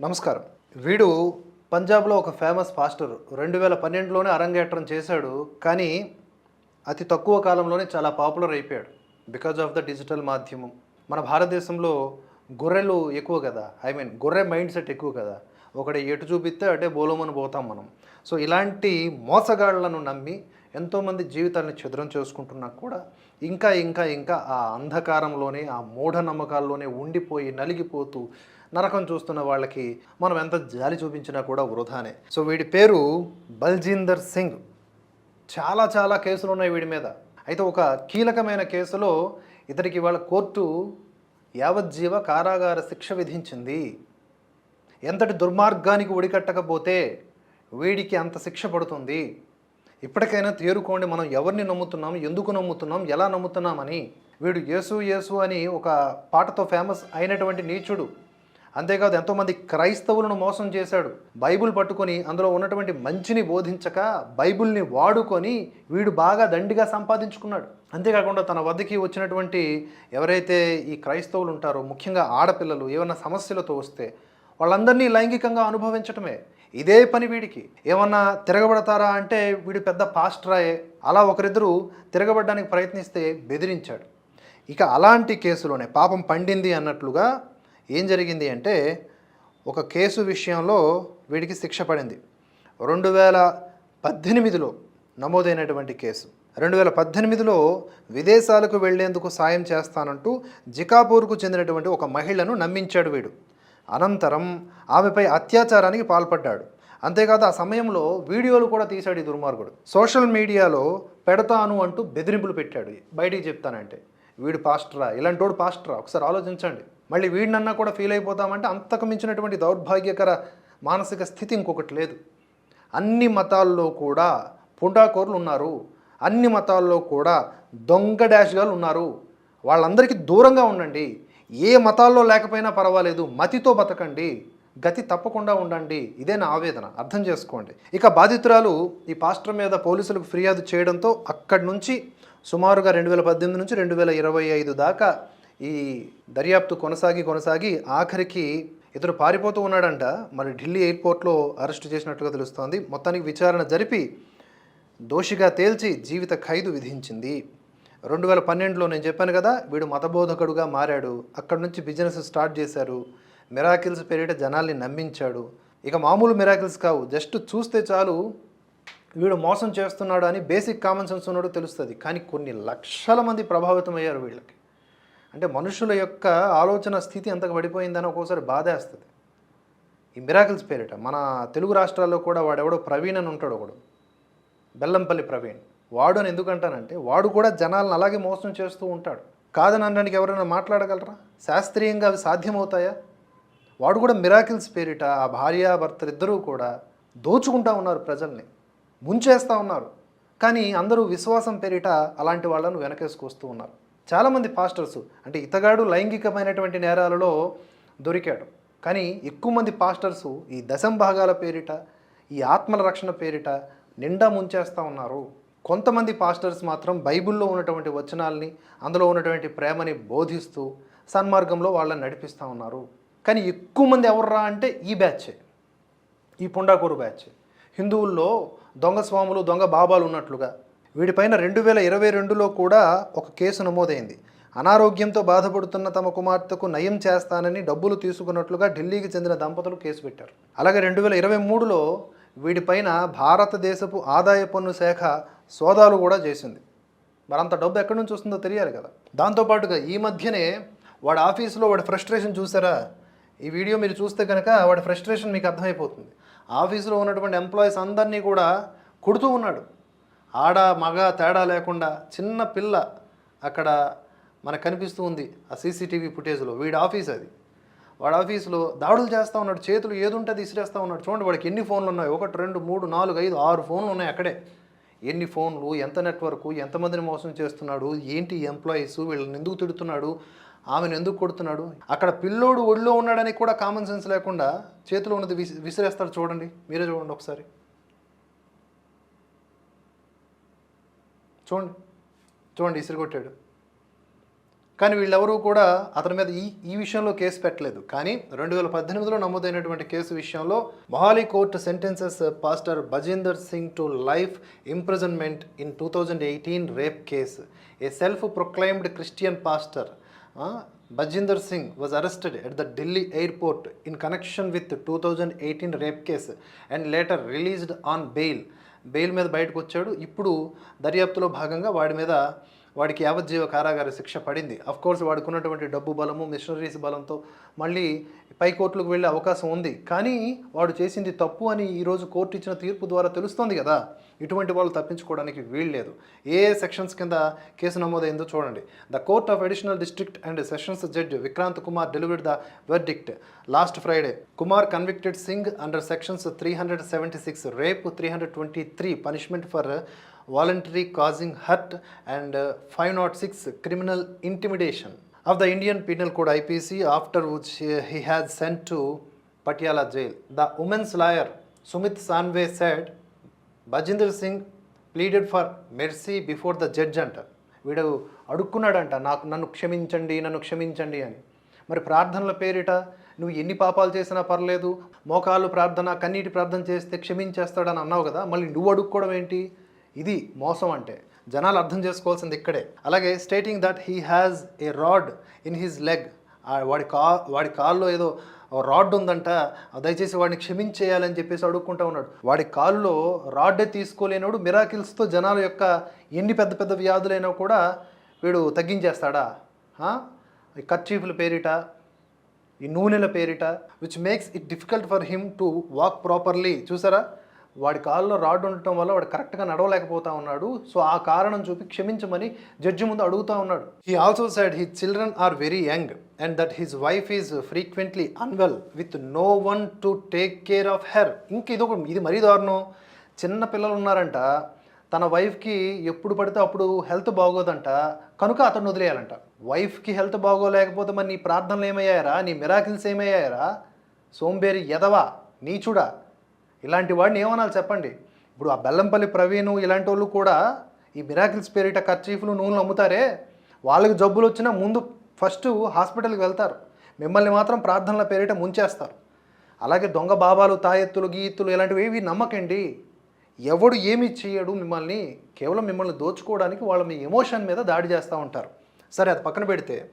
నమస్కారం. వీడు పంజాబ్లో ఒక ఫేమస్ పాస్టర్. రెండు వేల పన్నెండులోనే అరంగేట్రం చేశాడు. కానీ అతి తక్కువ కాలంలోనే చాలా పాపులర్ అయిపోయాడు. బికాజ్ ఆఫ్ ద డిజిటల్ మాధ్యమం. మన భారతదేశంలో గొర్రెలు ఎక్కువ కదా. ఐ మీన్ గొర్రె మైండ్ సెట్ ఎక్కువ కదా. ఒకటి ఎటు చూపిస్తే అటే బోలోమని పోతాం మనం. సో ఇలాంటి మోసగాళ్ళను నమ్మి ఎంతోమంది జీవితాలను ఛిద్రం చేసుకుంటున్నా కూడా ఇంకా ఇంకా ఇంకా ఆ అంధకారంలోనే ఆ మూఢనమ్మకాల్లోనే ఉండిపోయి నలిగిపోతూ నరకం చూస్తున్న వాళ్ళకి మనం ఎంత జాలి చూపించినా కూడా వృధానే. సో వీడి పేరు బల్జీందర్ సింగ్. చాలా చాలా కేసులు ఉన్నాయి వీడి మీద. అయితే ఒక కీలకమైన కేసులో ఇతనికి వాళ్ళ కోర్టు యావజ్జీవ కారాగార శిక్ష విధించింది. ఎంతటి దుర్మార్గానికి ఒడికట్టకపోతే వీడికి అంత శిక్ష పడుతుంది. ఇప్పటికైనా తేరుకోండి మనం ఎవరిని నమ్ముతున్నాం ఎందుకు నమ్ముతున్నాం ఎలా నమ్ముతున్నామని. వీడు యేసు యేసు అని ఒక పాటతో ఫేమస్ అయినటువంటి నీచుడు. అంతేకాదు ఎంతోమంది క్రైస్తవులను మోసం చేశాడు. బైబిల్ పట్టుకొని అందులో ఉన్నటువంటి మంచిని బోధించక బైబిల్ని వాడుకొని వీడు బాగా దండిగా సంపాదించుకున్నాడు. అంతేకాకుండా తన వద్దకి వచ్చినటువంటి ఎవరైతే ఈ క్రైస్తవులు ఉంటారో ముఖ్యంగా ఆడపిల్లలు ఏమైనా సమస్యలతో వస్తే వాళ్ళందరినీ లైంగికంగా అనుభవించటమే. ఇదే పని వీడికి. ఏమన్నా తిరగబడతారా అంటే వీడు పెద్ద పాస్టరాయే. అలా ఒకరిద్దరు తిరగబడడానికి ప్రయత్నిస్తే బెదిరించాడు. ఇక అలాంటి కేసులోనే పాపం పండింది అన్నట్లుగా ఏం జరిగింది అంటే ఒక కేసు విషయంలో వీడికి శిక్ష పడింది. రెండు వేల పద్దెనిమిదిలో నమోదైనటువంటి కేసు. రెండు వేల పద్దెనిమిదిలో విదేశాలకు వెళ్ళేందుకు సాయం చేస్తానంటూ జికాపూర్కు చెందినటువంటి ఒక మహిళను నమ్మించాడు వీడు. అనంతరం ఆమెపై అత్యాచారానికి పాల్పడ్డాడు. అంతేకాదు ఆ సమయంలో వీడియోలు కూడా తీశాడు ఈ దుర్మార్గుడు. సోషల్ మీడియాలో పెడతాను అంటూ బెదిరింపులు పెట్టాడు. బయటికి చెప్తానంటే వీడు పాస్టరా? ఇలాంటోడు పాస్టరా? ఒకసారి ఆలోచించండి. మళ్ళీ వీడినన్నా కూడా ఫీల్ అయిపోతామంటే అంతకు మించినటువంటి దౌర్భాగ్యకర మానసిక స్థితి ఇంకొకటి లేదు. అన్ని మతాల్లో కూడా పుండాకోర్లు ఉన్నారు. అన్ని మతాల్లో కూడా దొంగ డాష్గాలు ఉన్నారు. వాళ్ళందరికీ దూరంగా ఉండండి. ఏ మతాల్లో లేకపోయినా పర్వాలేదు. మతితో బతకండి. గతి తప్పకుండా ఉండండి. ఇదే నా ఆవేదన. అర్థం చేసుకోండి. ఇక బాధితురాలు ఈ పాస్టర్ మీద పోలీసులకు ఫిర్యాదు చేయడంతో అక్కడి నుంచి సుమారుగా రెండు వేల పద్దెనిమిది నుంచి రెండు వేల ఇరవై ఐదు దాకా ఈ దర్యాప్తు కొనసాగి కొనసాగి ఆఖరికి ఇతను పారిపోతూ ఉన్నాడంట. మరి ఢిల్లీ ఎయిర్పోర్ట్లో అరెస్టు చేసినట్టుగా తెలుస్తోంది. మొత్తానికి విచారణ జరిపి దోషిగా తేల్చి జీవిత ఖైదు విధించింది. రెండు వేల పన్నెండులో నేను చెప్పాను కదా వీడు మతబోధకుడుగా మారాడు. అక్కడి నుంచి బిజినెస్ స్టార్ట్ చేశారు. మిరాకిల్స్ పేరిట జనాల్ని నమ్మించాడు. ఇక మామూలు మిరాకిల్స్ కావు. జస్ట్ చూస్తే చాలు వీడు మోసం చేస్తున్నాడు అని బేసిక్ కామన్ సెన్స్ ఉన్నాడు తెలుస్తుంది. కానీ కొన్ని లక్షల మంది ప్రభావితం అయ్యారు వీళ్ళకి. అంటే మనుషుల యొక్క ఆలోచన స్థితి ఎంతకు పడిపోయిందని ఒక్కోసారి బాధేస్తుంది. ఈ మిరాకిల్స్ పేరిట మన తెలుగు రాష్ట్రాల్లో కూడా వాడెవడో ప్రవీణ్ అని ఉంటాడు ఒకడు. బెల్లంపల్లి ప్రవీణ్. వాడు అని ఎందుకంటానంటే వాడు కూడా జనాలను అలాగే మోసం చేస్తూ ఉంటాడు. కాదని అనడానికి ఎవరైనా మాట్లాడగలరా? శాస్త్రీయంగా అవి సాధ్యమవుతాయా? వాడు కూడా మిరాకిల్స్ పేరిట ఆ భార్యాభర్తలు ఇద్దరూ కూడా దోచుకుంటా ఉన్నారు ప్రజల్ని. ముంచేస్తూ ఉన్నారు. కానీ అందరూ విశ్వాసం పేరిట అలాంటి వాళ్ళను వెనకేసుకొస్తూ ఉన్నారు. చాలామంది పాస్టర్స్ అంటే ఇతగాడు లైంగికమైనటువంటి నేరాలలో దొరికాడు. కానీ ఎక్కువ మంది పాస్టర్స్ ఈ దశం భాగాల పేరిట ఈ ఆత్మల రక్షణ పేరిట నిండా ముంచేస్తూ ఉన్నారు. కొంతమంది పాస్టర్స్ మాత్రం బైబిల్లో ఉన్నటువంటి వచనాల్ని అందులో ఉన్నటువంటి ప్రేమని బోధిస్తూ సన్మార్గంలో వాళ్ళని నడిపిస్తూ ఉన్నారు. కానీ ఎక్కువ మంది ఎవర్రా అంటే ఈ బ్యాచే ఈ పుండాకూరు బ్యాచ్ హిందువుల్లో దొంగ స్వాములు దొంగ బాబాలు ఉన్నట్లుగా వీడిపైన రెండు వేల ఇరవై రెండులో కూడా ఒక కేసు నమోదైంది. అనారోగ్యంతో బాధపడుతున్న తమ కుమార్తెకు నయం చేస్తానని డబ్బులు తీసుకున్నట్లుగా ఢిల్లీకి చెందిన దంపతులు కేసు పెట్టారు. అలాగే రెండు వేల ఇరవై మూడులో వీడిపైన భారతదేశపు ఆదాయ పన్ను శాఖ సోదాలు కూడా చేసింది. మరి అంత డబ్బు ఎక్కడి నుంచి వస్తుందో తెలియాలి కదా. దాంతోపాటుగా ఈ మధ్యనే వాడి ఆఫీసులో వాడి ఫ్రస్ట్రేషన్ చూసారా? ఈ వీడియో మీరు చూస్తే కనుక వాడి ఫ్రస్ట్రేషన్ మీకు అర్థమైపోతుంది. ఆఫీసులో ఉన్నటువంటి ఎంప్లాయీస్ అందరినీ కూడా కొడుతూ ఉన్నాడు. ఆడ మగ తేడా లేకుండా చిన్న పిల్ల అక్కడ మనకు కనిపిస్తూ ఉంది ఆ సీసీటీవీ ఫుటేజ్లో. వీడి ఆఫీస్ అది. వాడి ఆఫీస్లో దాడులు చేస్తూ ఉన్నాడు చేతులు ఏదుంటే అది ఇసిరేస్తూ ఉన్నాడు. చూడండి వాడికి ఎన్ని ఫోన్లు ఉన్నాయి. ఒకటి రెండు మూడు నాలుగు ఐదు ఆరు ఫోన్లు ఉన్నాయి అక్కడే. ఎన్ని ఫోన్లు ఎంత నెట్వర్క్ ఎంతమందిని మోసం చేస్తున్నాడు ఏంటి ఎంప్లాయీస్ వీళ్ళని ఎందుకు తిడుతున్నాడు ఆమెను ఎందుకు కొడుతున్నాడు? అక్కడ పిల్లోడు ఒళ్ళో ఉన్నాడని కూడా కామన్ సెన్స్ లేకుండా చేతిలో ఉన్నది విసి విసిరేస్తాడు చూడండి. మీరే చూడండి ఒకసారి. చూడండి చూడండి ఇసిరి కొట్టాడు కానీ వీళ్ళెవరూ కూడా అతని మీద ఈ ఈ విషయంలో కేసు పెట్టలేదు. కానీ రెండు వేల పద్దెనిమిదిలో నమోదైనటువంటి కేసు విషయంలో Mohali court sentences pastor Bajender Singh to life imprisonment in two thousand eighteen rape case. A self proclaimed Christian pastor Bajinder Singh was arrested at the Delhi airport in connection with two thousand eighteen rape case and later released on bail bail మీద బయటకు వచ్చాడు. ఇప్పుడు దర్యాప్తులో భాగంగా వాడి మీద వాడికి యావజ్జీవ కారాగార శిక్ష పడింది. అఫ్ కోర్స్ వాడికి ఉన్నటువంటి డబ్బు బలము మిషనరీస్ బలంతో మళ్ళీ పై కోర్టులకు వెళ్ళే అవకాశం ఉంది. కానీ వాడు చేసింది తప్పు అని ఈరోజు కోర్టు ఇచ్చిన తీర్పు ద్వారా తెలుస్తోంది కదా. ఇటువంటి వాళ్ళు తప్పించుకోవడానికి వీల్లేదు ఏ ఏ సెక్షన్స్ కింద కేసు నమోదైందో చూడండి. The court of additional district and sessions judge Vikrant Kumar delivered the verdict last Friday Kumar convicted Singh under sections three hundred seventy six rape three hundred twenty three punishment for voluntary causing hurt and five not six criminal intimidation of the Indian penal code IPC after which he has sent to Patiala jail the women's lawyer Sumit Sanve said Bhajender Singh pleaded for mercy before the judge అంట వీడు అడుక్కున్నాడంట నాకు నన్ను క్షమించండి నన్ను క్షమించండి అని. మరి ప్రార్థనల పేరిట నువ్వు ఎన్ని పాపాలు చేసినా పర్లేదు మోకాలు ప్రార్థన కన్నీటి ప్రార్థన చేస్తే క్షమించేస్తాడని అన్నావు కదా మళ్ళీ నువ్వు అడుక్కోవడం ఏంటి? ఇది మోసం అంటే. జనాలు అర్థం చేసుకోవాల్సింది ఇక్కడే. అలాగే stating that he has a rod in his leg వాడి కా వాడి కాల్లో ఏదో రాడ్ ఉందంట. దయచేసి వాడిని క్షమించేయాలని చెప్పేసి అడుక్కుంటా ఉన్నాడు. వాడి కాల్లో రాడ్డే తీసుకోలేనోడు మిరాకిల్స్తో జనాల యొక్క ఎన్ని పెద్ద పెద్ద వ్యాధులైనా కూడా వీడు తగ్గించేస్తాడా? ఈ కర్చీఫ్ల పేరిట ఈ నూనెల పేరిట which makes it difficult for him to walk properly చూసారా? వాడి కాల్లో రాడ్ ఉండటం వల్ల వాడు కరెక్ట్గా నడవలేకపోతా ఉన్నాడు. సో ఆ కారణం చూపి క్షమించమని జడ్జి ముందు అడుగుతా ఉన్నాడు. He also said his children are very young and that his wife is frequently unwell with no one to take care of her ఇంక ఇదొక ఇది మరీ దారుణం. చిన్న పిల్లలు ఉన్నారంట. తన వైఫ్కి ఎప్పుడు పడితే అప్పుడు హెల్త్ బాగోదంట. కనుక అతను వదిలేయాలంట. వైఫ్కి హెల్త్ బాగోలేకపోతే మరి నీ ప్రార్థనలు ఏమయ్యాయరా? నీ మిరాకిల్స్ ఏమయ్యాయరా? సోంబేరి ఎదవా నీచుడా? ఇలాంటి వాడిని ఏమనాలి చెప్పండి? ఇప్పుడు ఆ బెల్లంపల్లి ప్రవీణ్ ఇలాంటి వాళ్ళు కూడా ఈ మిరాకిల్స్ పేరిట కర్చీఫ్లు నూనెలు అమ్ముతారే? వాళ్ళకి జబ్బులు వచ్చినా ముందు ఫస్ట్ హాస్పిటల్కి వెళ్తారు. మిమ్మల్ని మాత్రం ప్రార్థనల పేరిట ముంచేస్తారు. అలాగే దొంగ బాబాలు తాయెత్తులు గీత్తులు ఇలాంటివి ఏవి నమ్మకండి. ఎవడు ఏమి చేయడు మిమ్మల్ని కేవలం మిమ్మల్ని దోచుకోవడానికి వాళ్ళ మీ ఎమోషన్ మీద దాడి చేస్తూ ఉంటారు. సరే అది పక్కన పెడితే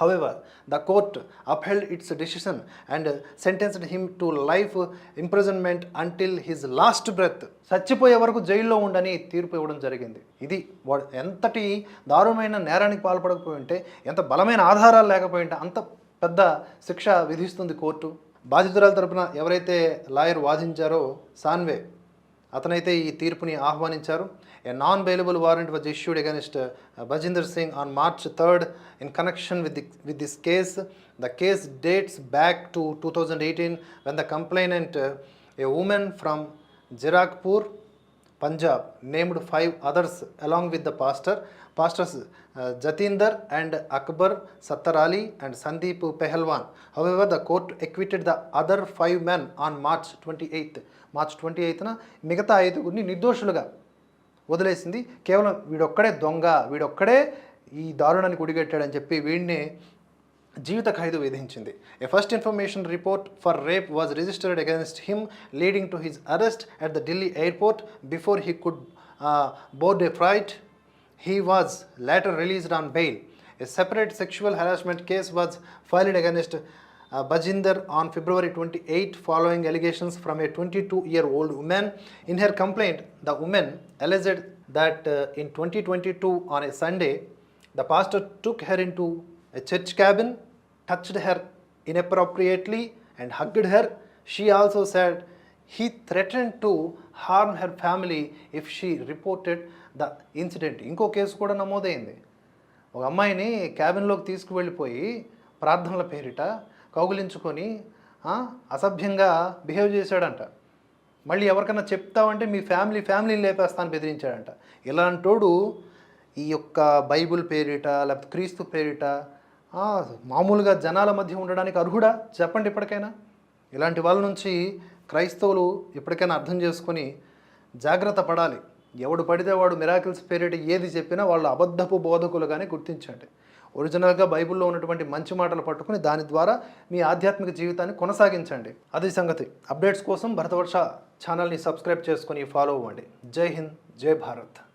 however the court upheld its decision and sentenced him to life imprisonment until his last breath చచ్చిపోయే వరకు జైల్లో ఉండని తీర్పు ఇవ్వడం జరిగింది. ఇది ఎంతటి దారుణమైన నేరానికి పాల్పడకపోయి ఉంటే ఎంత బలమైన ఆధారాలు లేకపోయి ఉంటే అంత పెద్ద శిక్ష విధిస్తుంది కోర్టు. బాధితురాల తరపున ఎవరైతే లాయర్ వాదించారో సాన్వే అతనైతే ఈ తీర్పుని ఆహ్వానించారు. A non bailable warrant was issued against Bajinder Singh on March third in connection with the with this case the case dates back to two thousand eighteen when the complainant a woman from Zirakpur Punjab named five others along with the pastor, pastors uh, Jatinder and Akbar Sattar Ali and Sandeep Pehalwan. However, the court acquitted the other five men on March 28th. March twenty eighth మిగతా ఐదుగురిని నిర్దోషులుగా వదిలేసింది. కేవలం వీడొక్కడే దొంగ వీడొక్కడే ఈ దారుణానికి ఉడిగట్టాడని చెప్పి వీడిని జీవిత ఖైదు విధించింది. A first information report for rape was registered against him leading to his arrest at the Delhi airport before he could board a flight he was later released on bail a separate sexual harassment case was filed against Bajinder on February 28 following allegations from a 22 year old woman. In her complaint, the woman alleged that uh, in 2022 on a Sunday, the pastor took her into a church cabin, touched her inappropriately, and hugged her. She also said he threatened to harm her family if she reported the incident. ఇంకో case కూడా నమోదైంది ఒక అమ్మాయిని క్యాబిన్లోకి తీసుకువెళ్ళిపోయి ప్రార్థనల పేరిట కౌగులించుకొని అసభ్యంగా behave చేశాడంట. మళ్ళీ ఎవరికైనా చెప్తావంటే మీ ఫ్యామిలీ ఫ్యామిలీని లేపేస్తాను బెదిరించాడంట. ఇలాంటోడు ఈ యొక్క బైబుల్ పేరిట లేకపోతే క్రీస్తు పేరిట మామూలుగా జనాల మధ్య ఉండడానికి అర్హుడా? చెప్పండి ఇప్పటికైనా. ఇలాంటి వాళ్ళ నుంచి క్రైస్తవులు ఇప్పటికైనా అర్థం చేసుకొని జాగ్రత్త పడాలి. ఎవడు పడితే వాడు మిరాకిల్స్ పేరిట ఏది చెప్పినా వాళ్ళు అబద్ధపు బోధకులుగానే గుర్తించండి. ఒరిజినల్గా బైబిల్లో ఉన్నటువంటి మంచి మాటలు పట్టుకుని దాని ద్వారా మీ ఆధ్యాత్మిక జీవితాన్ని కొనసాగించండి. అది సంగతి. అప్డేట్స్ కోసం భరతవర్ష ఛానల్ని సబ్స్క్రైబ్ చేసుకొని ఫాలో అవ్వండి. జై హింద్ జై భారత్.